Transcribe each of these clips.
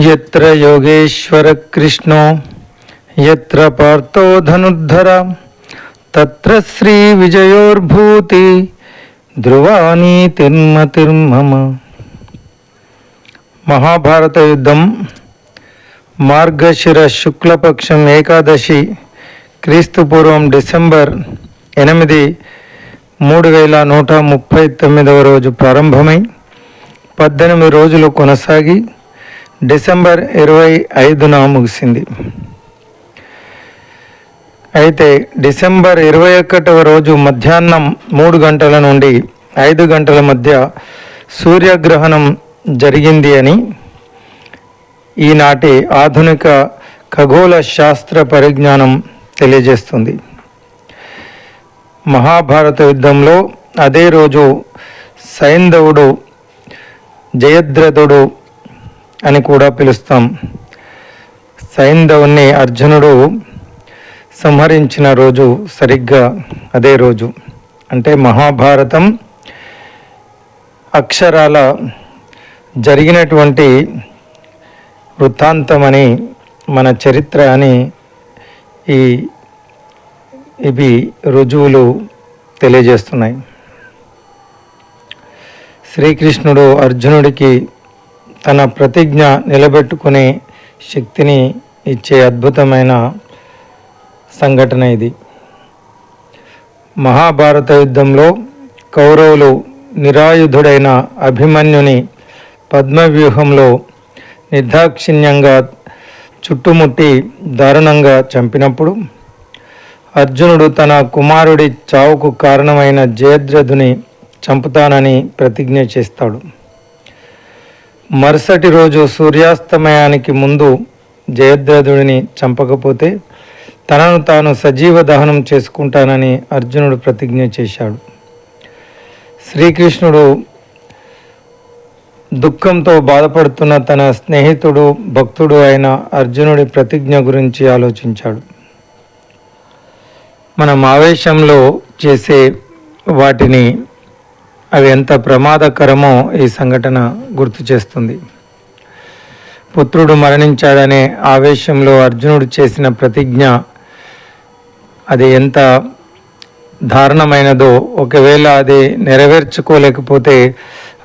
यत्र योगेश्वरकृष्णो यत्र पार्थो धनुर्धर तत्र श्रीविजयोर्भूति ధ్రువాని తిర్మతిర్మమ మహాభారత యుద్ధం మార్గశిర శుక్లపక్షం ఏకాదశి క్రీస్తు పూర్వం డిసెంబర్ ఎనిమిది మూడు వేల నూట ముప్పై తొమ్మిదవ రోజు ప్రారంభమై పద్దెనిమిది రోజులు కొనసాగి డిసెంబర్ ఇరవై ఐదున ముగిసింది. అయితే డిసెంబర్ ఇరవై ఒకటవ రోజు మధ్యాహ్నం మూడు గంటల నుండి ఐదు గంటల మధ్య సూర్యగ్రహణం జరిగింది అని ఈనాటి ఆధునిక ఖగోళ శాస్త్ర పరిజ్ఞానం తెలియజేస్తుంది. మహాభారత యుద్ధంలో అదే రోజు సైంధవుడు జయద్రథుడు అని కూడా పిలుస్తాం. సైంధవుని అర్జునుడు సంహరించిన రోజు సరిగ్గా అదే రోజు. అంటే మహాభారతం అక్షరాల జరిగినటువంటి వృత్తాంతమని మన చరిత్ర అని ఈ ఇవి రుజువులు తెలియజేస్తున్నాయి. శ్రీకృష్ణుడు అర్జునుడికి తన ప్రతిజ్ఞ నిలబెట్టుకునే శక్తిని ఇచ్చే అద్భుతమైన సంఘటన ఇది. మహాభారత యుద్ధంలో కౌరవులు నిరాయుధుడైన అభిమన్యుని పద్మవ్యూహంలో నిర్దాక్షిణ్యంగా చుట్టుముట్టి దారుణంగా చంపినప్పుడు అర్జునుడు తన కుమారుడి చావుకు కారణమైన జయద్రథుని చంపుతానని ప్రతిజ్ఞ చేస్తాడు. మరుసటి రోజు సూర్యాస్తమయానికి ముందు జయద్రథుడిని చంపకపోతే తనను తాను సజీవ దహనం చేసుకుంటానని అర్జునుడు ప్రతిజ్ఞ చేశాడు. శ్రీకృష్ణుడు దుఃఖంతో బాధపడుతున్న తన స్నేహితుడు భక్తుడు అయిన అర్జునుడి ప్రతిజ్ఞ గురించి ఆలోచించాడు. మనం ఆవేశంలో చేసే వాటిని అవి ఎంత ప్రమాదకరమో ఈ సంఘటన గుర్తు చేస్తుంది. పుత్రుడు మరణించాడనే ఆవేశంలో అర్జునుడు చేసిన ప్రతిజ్ఞ అది ఎంత దారుణమైనదో ఒకవేళ అది నెరవేర్చుకోలేకపోతే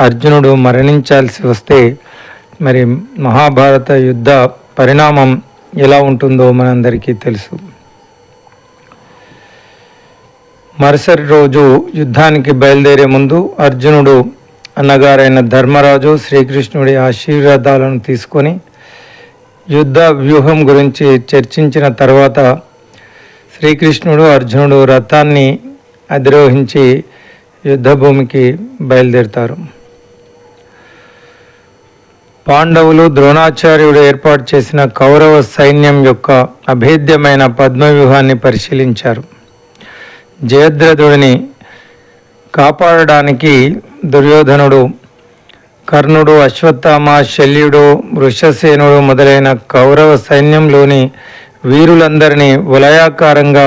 అర్జునుడు మరణించాల్సి వస్తే మరి మహాభారత యుద్ధ పరిణామం ఎలా ఉంటుందో మనందరికీ తెలుసు. మరుసటి రోజు యుద్ధానికి బయలుదేరే ముందు అర్జునుడు అన్నగారైన ధర్మరాజు శ్రీకృష్ణుడి ఆశీర్వాదాలను తీసుకొని యుద్ధ వ్యూహం గురించి చర్చించిన తర్వాత శ్రీకృష్ణుడు అర్జునుడు రథాన్ని అధిరోహించి యుద్ధభూమికి బయలుదేరుతారు. పాండవులు ద్రోణాచార్యుడు ఏర్పాటు చేసిన కౌరవ సైన్యం యొక్క అభేద్యమైన పద్మవ్యూహాన్ని పరిశీలించారు. జయద్రథుడిని కాపాడడానికి దుర్యోధనుడు కర్ణుడు అశ్వత్థామ శల్యుడు వృషసేనుడు మొదలైన కౌరవ సైన్యంలోని వీరులందరినీ వలయాకారంగా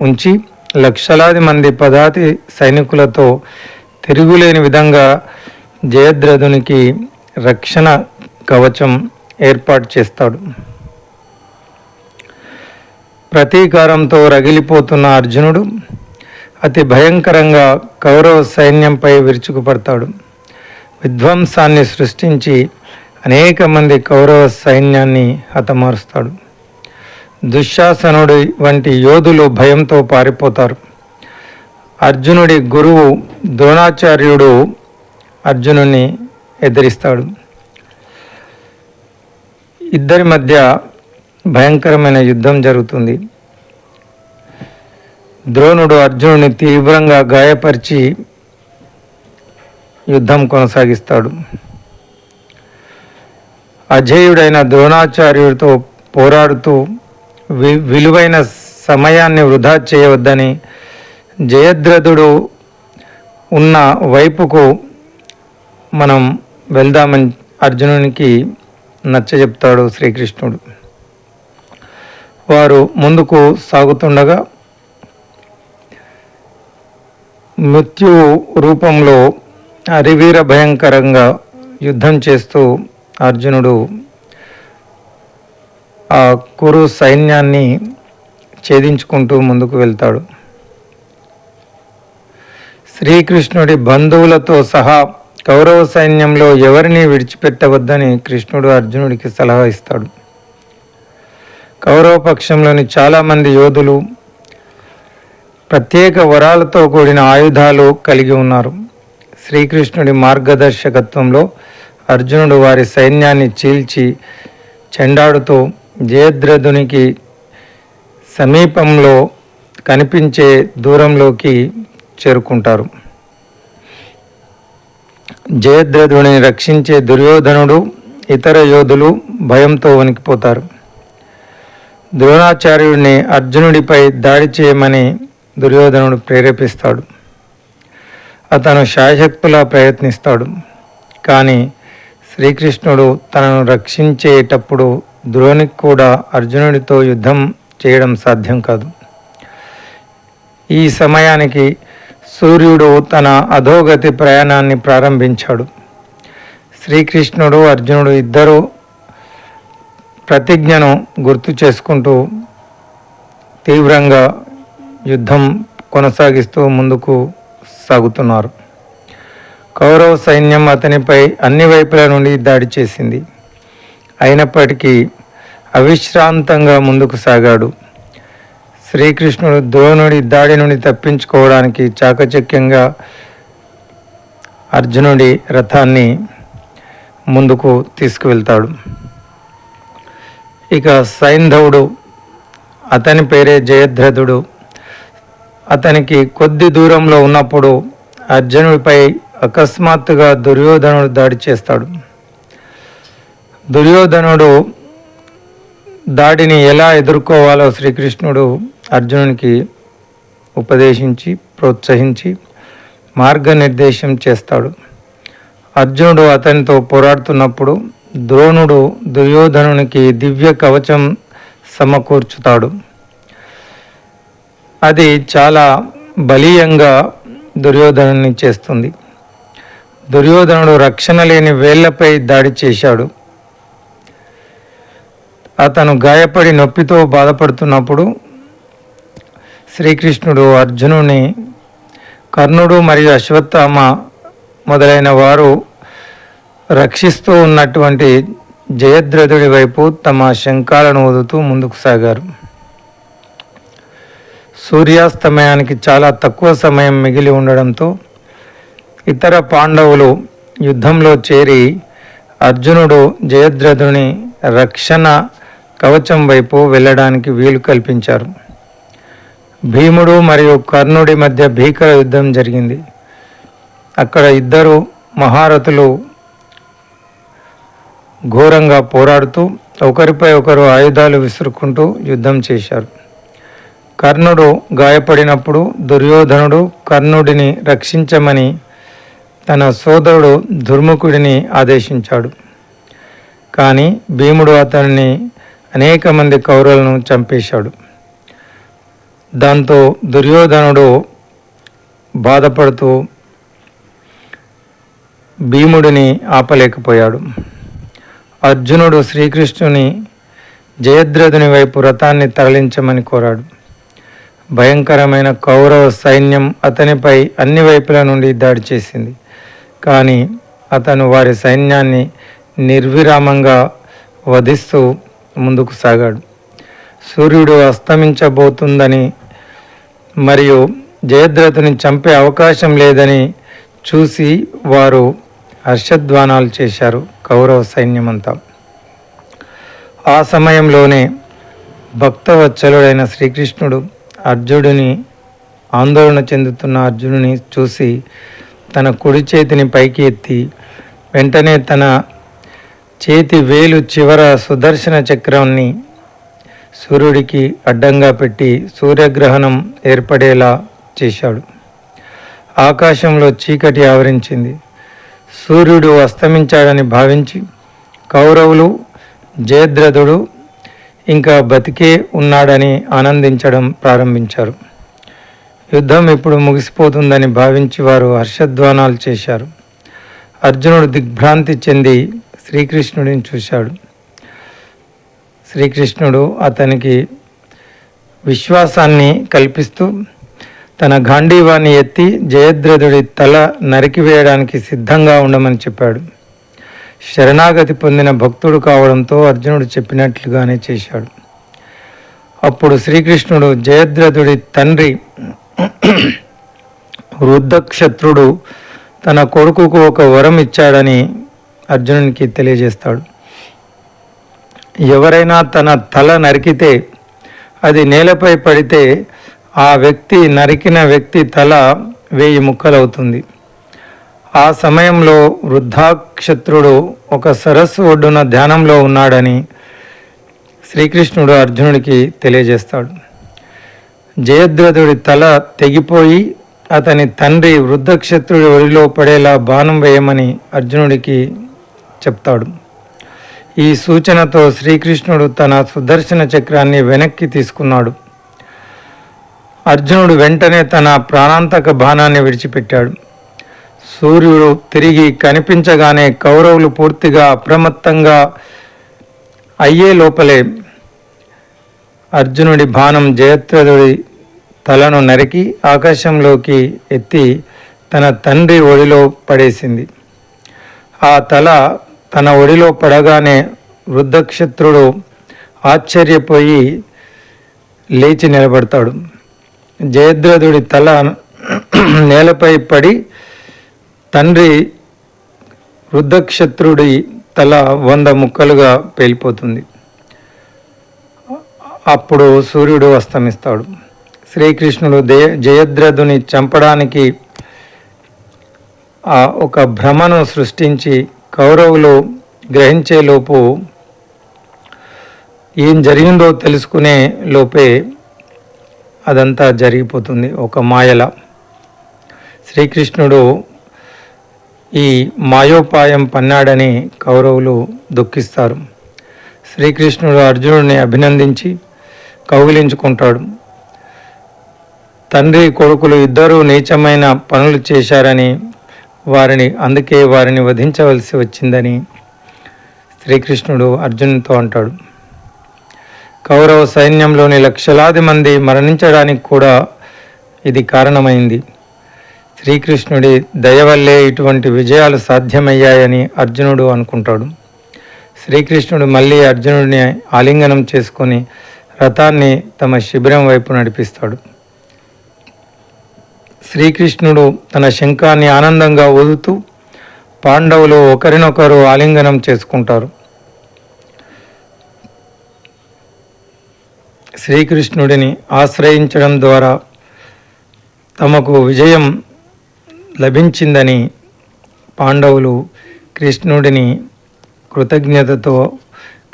ఉంచి లక్షలాది మంది పదాతి సైనికులతో తిరుగులేని విధంగా జయద్రథునికి రక్షణ కవచం ఏర్పాటు చేస్తాడు. ప్రతీకారంతో రగిలిపోతున్న అర్జునుడు అతి భయంకరంగా కౌరవ సైన్యంపై విరుచుకుపడతాడు. విధ్వంసాన్ని సృష్టించి అనేక మంది కౌరవ సైన్యాన్ని హతమారుస్తాడు. దుశ్శాసనుడి వంటి యోధులు భయంతో పారిపోతారు. అర్జునుడి గురువు ద్రోణాచార్యుడు అర్జునుని ఎదిరిస్తాడు. ఇద్దరి మధ్య భయంకరమైన యుద్ధం జరుగుతుంది. ద్రోణుడు అర్జునుని తీవ్రంగా గాయపరిచి యుద్ధం కొనసాగిస్తాడు. అజేయుడైన ద్రోణాచార్యుడితో పోరాడుతూ వి విలువైన సమయాన్ని వృధా చేయవద్దని జయద్రథుడు ఉన్న వైపుకు మనం వెళ్దామని అర్జునునికి నచ్చజెప్తాడు శ్రీకృష్ణుడు. వారు ముందుకు సాగుతుండగా మృత్యు రూపంలో అరివీర భయంకరంగా యుద్ధం చేస్తూ అర్జునుడు ఆ కురు సైన్యాన్ని ఛేదించుకుంటూ ముందుకు వెళ్తాడు. శ్రీకృష్ణుడి బంధువులతో సహా కౌరవ సైన్యంలో ఎవరిని విడిచిపెట్టవద్దని కృష్ణుడు అర్జునుడికి సలహా ఇస్తాడు. కౌరవ పక్షంలోని చాలామంది యోధులు ప్రత్యేక వరాలతో కూడిన ఆయుధాలు కలిగి ఉన్నారు. శ్రీకృష్ణుడి మార్గదర్శకత్వంలో అర్జునుడు వారి సైన్యాన్ని చీల్చి చెండాడుతూ జయద్రథునికి సమీపంలో కనిపించే దూరంలోకి చేరుకుంటారు. జయద్రథుని రక్షించే దుర్యోధనుడు ఇతర యోధులు భయంతో వణికిపోతారు. ద్రోణాచార్యుడిని అర్జునుడిపై దాడి చేయమని దుర్యోధనుడు ప్రేరేపిస్తాడు. అతను శాయశక్తులా ప్రయత్నిస్తాడు. కానీ శ్రీకృష్ణుడు తనను రక్షించేటప్పుడు ద్రోణికి కూడా అర్జునుడితో యుద్ధం చేయడం సాధ్యం కాదు. ఈ సమయానికి సూర్యుడు తన అధోగతి ప్రయాణాన్ని ప్రారంభించాడు. శ్రీకృష్ణుడు అర్జునుడు ఇద్దరు ప్రతిజ్ఞను గుర్తు చేసుకుంటూ తీవ్రంగా యుద్ధం కొనసాగిస్తూ ముందుకు సాగుతున్నారు. కౌరవ సైన్యం అతనిపై అన్ని వైపుల నుండి దాడి చేసింది. అయినప్పటికీ అవిశ్రాంతంగా ముందుకు సాగాడు. శ్రీకృష్ణుడు ద్రోణుడి దాడి నుండి తప్పించుకోవడానికి చాకచక్యంగా అర్జునుడి రథాన్ని ముందుకు తీసుకువెళ్తాడు. ఇక సైంధవుడు అతని పేరే జయద్రథుడు అతనికి కొద్ది దూరంలో ఉన్నప్పుడు అర్జునుడిపై అకస్మాత్తుగా దుర్యోధనుడు దాడి చేస్తాడు. దుర్యోధనుడు దాడిని ఎలా ఎదుర్కోవాలో శ్రీకృష్ణుడు అర్జునునికి ఉపదేశించి ప్రోత్సహించి మార్గనిర్దేశం చేస్తాడు. అర్జునుడు అతనితో పోరాడుతున్నప్పుడు ద్రోణుడు దుర్యోధనునికి దివ్య కవచం సమకూర్చుతాడు. అది చాలా బలీయంగా దుర్యోధనుని చేస్తుంది. దుర్యోధనుడు రక్షణ లేని వేళ్ళపై దాడి చేశాడు. అతను గాయపడి నొప్పితో బాధపడుతున్నప్పుడు శ్రీకృష్ణుడు అర్జునుని కర్ణుడు మరియు అశ్వత్థామ మొదలైన వారు రక్షిస్తూ ఉన్నటువంటి జయద్రథుడి వైపు తమ శంఖాలను వదుతూ ముందుకు సాగారు. సూర్యాస్తమయానికి చాలా తక్కువ సమయం మిగిలి ఉండడంతో ఇతర పాండవులు యుద్ధంలో చేరి అర్జునుడు జయద్రథుని రక్షణ కవచం వైపు వెళ్ళడానికి వీలు కల్పించారు. భీముడు మరియు కర్ణుడి మధ్య భీకర యుద్ధం జరిగింది. అక్కడ ఇద్దరు మహారథులు ఘోరంగా పోరాడుతూ ఒకరిపై ఒకరు ఆయుధాలు విసురుకుంటూ యుద్ధం చేశారు. కర్ణుడు గాయపడినప్పుడు దుర్యోధనుడు కర్ణుడిని రక్షించమని తన సోదరుడు దుర్ముఖుడిని ఆదేశించాడు. కానీ భీముడు అతనిని అనేక మంది కౌరవులను చంపేశాడు. దాంతో దుర్యోధనుడు బాధపడుతూ భీముడిని ఆపలేకపోయాడు. అర్జునుడు శ్రీకృష్ణుని జయద్రథుని వైపు రథాన్ని తరలించమని కోరాడు. భయంకరమైన కౌరవ సైన్యం అతనిపై అన్ని వైపుల నుండి దాడి చేసింది. కానీ అతను వారి సైన్యాన్ని నిర్విరామంగా వధిస్తూ ముందుకు సాగాడు. సూర్యుడు అస్తమించబోతుందని మరియు జయద్రథుని చంపే అవకాశం లేదని చూసి వారు హర్షధ్వానాలు చేశారు కౌరవ సైన్యమంతా. ఆ సమయంలోనే భక్తవత్సలుడైన శ్రీకృష్ణుడు అర్జునుడిని ఆందోళన చెందుతున్న అర్జునుని చూసి తన కుడి చేతిని పైకి ఎత్తి వెంటనే తన చేతి వేలు చివర సుదర్శన చక్రాన్ని సూర్యుడికి అడ్డంగా పెట్టి సూర్యగ్రహణం ఏర్పడేలా చేశాడు. ఆకాశంలో చీకటి ఆవరించింది. సూర్యుడు అస్తమించాడని భావించి కౌరవులు జయద్రథుడు ఇంకా బతికే ఉన్నాడని ఆనందించడం ప్రారంభించారు. యుద్ధం ఇప్పుడు ముగిసిపోతుందని భావించి వారు హర్షధ్వానాలు చేశారు. అర్జునుడు దిగ్భ్రాంతి చెంది శ్రీకృష్ణుడిని చూశాడు. శ్రీకృష్ణుడు అతనికి విశ్వాసాన్ని కల్పిస్తూ తన గాంధీవాన్ని ఎత్తి జయద్రథుడి తల నరికివేయడానికి సిద్ధంగా ఉండమని చెప్పాడు. శరణాగతి పొందిన భక్తుడు కావడంతో అర్జునుడు చెప్పినట్లుగానే చేశాడు. అప్పుడు శ్రీకృష్ణుడు జయద్రథుడి తండ్రి వృద్ధక్షత్రుడు తన కొడుకుకు ఒక వరం ఇచ్చాడని అర్జునునికి తెలియజేస్తాడు. ఎవరైనా తన తల నరికితే అది నేలపై పడితే ఆ వ్యక్తి నరికిన వ్యక్తి తల వేయి ముక్కలవుతుంది. ఆ సమయంలో వృద్ధాక్షత్రుడు ఒక సరస్సు ఒడ్డున ధ్యానంలో ఉన్నాడని శ్రీకృష్ణుడు అర్జునుడికి తెలియజేస్తాడు. జయద్రథుడి తల తెగిపోయి అతని తండ్రి వృద్ధక్షత్రుడి ఒడిలో పడేలా బాణం వేయమని అర్జునుడికి చెప్తాడు. ఈ సూచనతో శ్రీకృష్ణుడు తన సుదర్శన చక్రాన్ని వెనక్కి తీసుకున్నాడు. అర్జునుడు వెంటనే తన ప్రాణాంతక బాణాన్ని విడిచిపెట్టాడు. సూర్యుడు తిరిగి కనిపించగానే కౌరవులు పూర్తిగా అప్రమత్తంగా అయ్యే లోపలే అర్జునుడి బాణం జయత్రథుడి తలను నరికి ఆకాశంలోకి ఎత్తి తన తండ్రి ఒడిలో పడేసింది. ఆ తల తన ఒడిలో పడగానే వృద్ధక్షత్రుడు ఆశ్చర్యపోయి లేచి నిలబడతాడు. జయద్రథుడి తల నేలపై పడి తండ్రి వృద్ధక్షత్రుడి తల వంద ముక్కలుగా పేలిపోతుంది. అప్పుడు సూర్యుడు అస్తమిస్తాడు. శ్రీకృష్ణుడు దే జయద్రథుని చంపడానికి ఆ ఒక భ్రమను సృష్టించి కౌరవులు గ్రహించేలోపు ఏం జరిగిందో తెలుసుకునే లోపే అదంతా జరిగిపోతుంది ఒక మాయల. శ్రీకృష్ణుడు ఈ మాయోపాయం పన్నాడని కౌరవులు దుఃఖిస్తారు. శ్రీకృష్ణుడు అర్జునుడిని అభినందించి కౌగిలించుకుంటాడు. తండ్రి కొడుకులు ఇద్దరూ నీచమైన పనులు చేశారని వారిని అందుకే వారిని వధించవలసి వచ్చిందని శ్రీకృష్ణుడు అర్జునుతో అంటాడు. కౌరవ సైన్యంలోని లక్షలాది మంది మరణించడానికి కూడా ఇది కారణమైంది. శ్రీకృష్ణుడి దయ వల్లే ఇటువంటి విజయాలు సాధ్యమయ్యాయని అర్జునుడు అనుకుంటాడు. శ్రీకృష్ణుడు మళ్ళీ అర్జునుడిని ఆలింగనం చేసుకొని రథాన్ని తమ శిబిరం వైపు నడిపిస్తాడు. శ్రీకృష్ణుడు తన శంఖాన్ని ఆనందంగా ఊదుతూ పాండవులు ఒకరినొకరు ఆలింగనం చేసుకుంటారు. శ్రీకృష్ణుడిని ఆశ్రయించడం ద్వారా తమకు విజయం లభించిందని పాండవులు కృష్ణుడిని కృతజ్ఞతతో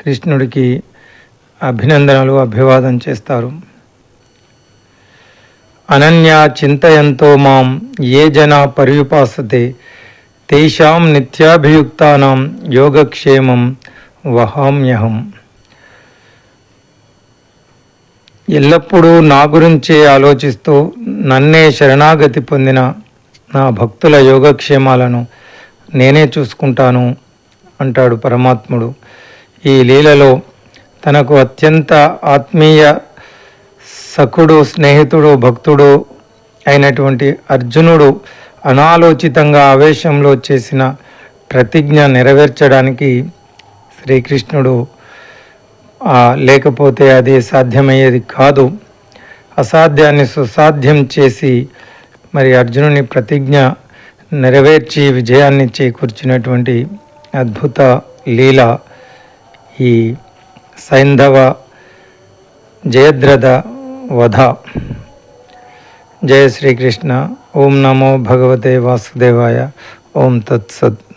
కృష్ణుడికి అభినందనలు అభివాదం చేస్తారు. అనన్య చింతయంతో మాం ఏ జన పర్యుపాసతే తేషాం నిత్యాభియుక్తానాం యోగక్షేమం వహామ్యహం. ఎల్లప్పుడూ నా గురించే ఆలోచిస్తూ నన్నే శరణాగతి పొందిన నా భక్తుల యోగక్షేమాలను నేనే చూసుకుంటాను అంటాడు పరమాత్ముడు. ఈ లీలలో తనకు అత్యంత ఆత్మీయ సఖుడు స్నేహితుడు భక్తుడు అయినటువంటి అర్జునుడు అనాలోచితంగా ఆవేశంలో చేసిన ప్రతిజ్ఞ నెరవేర్చడానికి శ్రీకృష్ణుడు లేకపోతే అది సాధ్యమయ్యేది కాదు. అసాధ్యాన్ని సుసాధ్యం చేసి మరి అర్జునుని ప్రతిజ్ఞ నెరవేర్చి విజయాన్ని చేకూర్చినటువంటి అద్భుత లీల ఈ సైంధవ జయద్రథ వధ. జయ శ్రీకృష్ణ. ఓం నమో భగవతే వాసుదేవాయ. ఓం తత్సత్